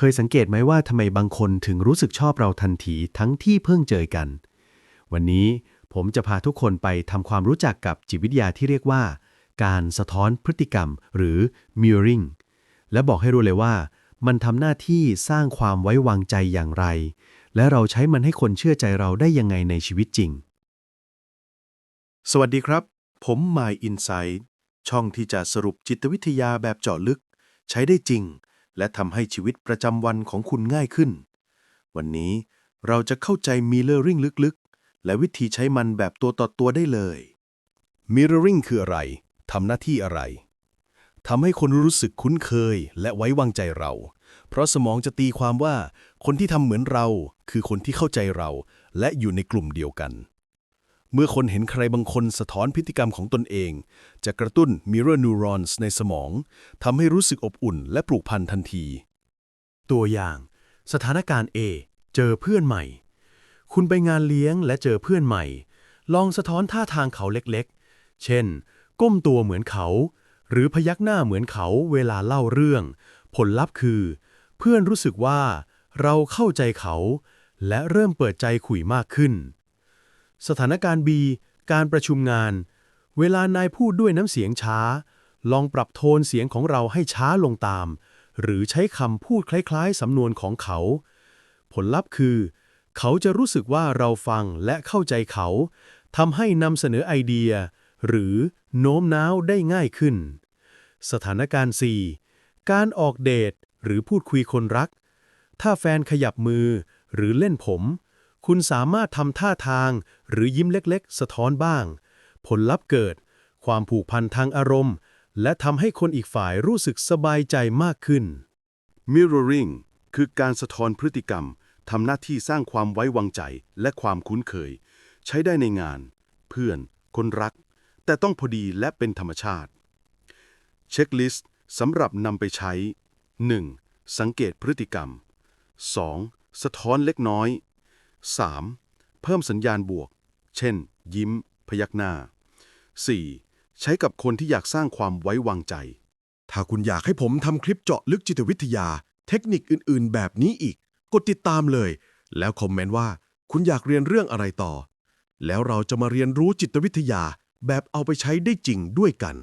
เคยสังเกตไหมว่าทำไมบางคนถึงรู้สึกชอบเราทันทีทั้งที่เพิ่งเจอกัน วันนี้ผมจะพาทุกคนไปทำความรู้จักกับจิตวิทยาที่เรียกว่า การสะท้อนพฤติกรรม หรือ mirroring และบอกให้รู้เลยว่า มันทำหน้าที่สร้างความไว้วางใจอย่างไร และเราใช้มันให้คนเชื่อใจเราได้ยังไงในชีวิตจริง สวัสดีครับ ผม My Insight ช่องที่จะสรุปจิตวิทยาแบบเจาะลึก ใช้ได้จริง และทำให้ชีวิตประจำวันของคุณง่ายขึ้น วันนี้เราจะเข้าใจ Mirroring ลึกๆ และวิธีใช้มันแบบตัวต่อตัวได้เลย Mirroring คืออะไรทำหน้าที่อะไรทำให้คนรู้สึกคุ้นเคยและไว้วางใจเรา เพราะสมองจะตีความว่า คนที่ทำเหมือนเรา คือคนที่เข้าใจเรา และอยู่ในกลุ่มเดียวกัน เมื่อคนเห็นใครบางคนสะท้อนพฤติกรรมของตนเอง จะกระตุ้น mirror neurons ในสมองทำให้รู้สึกอบอุ่นและปลูกพันทันที ตัวอย่าง สถานการณ์ A เจอเพื่อนใหม่ คุณไปงานเลี้ยงและเจอเพื่อนใหม่ ลองสะท้อนท่าทางเขาเล็กๆ เช่น ก้มตัวเหมือนเขา หรือพยักหน้าเหมือนเขาเวลาเล่าเรื่อง ผลลัพธ์คือ เพื่อนรู้สึกว่าเราเข้าใจเขา และเริ่มเปิดใจคุยมากขึ้น สถานการณ์ B การประชุมงาน เวลานายพูดด้วยน้ำเสียงช้า ลองปรับโทนเสียงของเราให้ช้าลงตาม หรือใช้คำพูดคล้ายๆ สำนวนของเขา ผลลัพธ์คือ เขาจะรู้สึกว่าเราฟังและเข้าใจเขาทำให้นำเสนอไอเดีย หรือโน้มน้าวได้ง่ายขึ้น สถานการณ์ 4 การออกเดทหรือพูดคุยคนรัก ถ้าแฟนขยับมือหรือเล่นผม คุณสามารถทำท่าทาง หรือยิ้มเล็กๆ สะท้อนบ้าง ผลลัพธ์เกิด ความผูกพันทางอารมณ์ และทำให้คนอีกฝ่ายรู้สึกสบายใจมากขึ้น Mirroring คือการสะท้อนพฤติกรรมทำหน้าที่สร้างความไว้วางใจและความคุ้นเคย ใช้ได้ในงาน เพื่อน คนรัก แต่ต้องพอดีและเป็นธรรมชาติ เช็คลิสต์สำหรับนำไปใช้ 1. สังเกตพฤติกรรม 2. สะท้อนเล็กน้อย 3. เพิ่มสัญญาณบวก เช่น ยิ้ม พยักหน้า 4. ใช้กับคนที่อยากสร้างความไว้วางใจ ถ้าคุณอยากให้ผมทำคลิปเจาะลึกจิตวิทยา เทคนิคอื่นๆ แบบนี้อีก กดติดตามเลย แล้วคอมเมนต์ว่า คุณอยากเรียนเรื่องอะไรต่อ แล้วเราจะมาเรียนรู้จิตวิทยาแบบเอาไปใช้ได้จริงด้วยกัน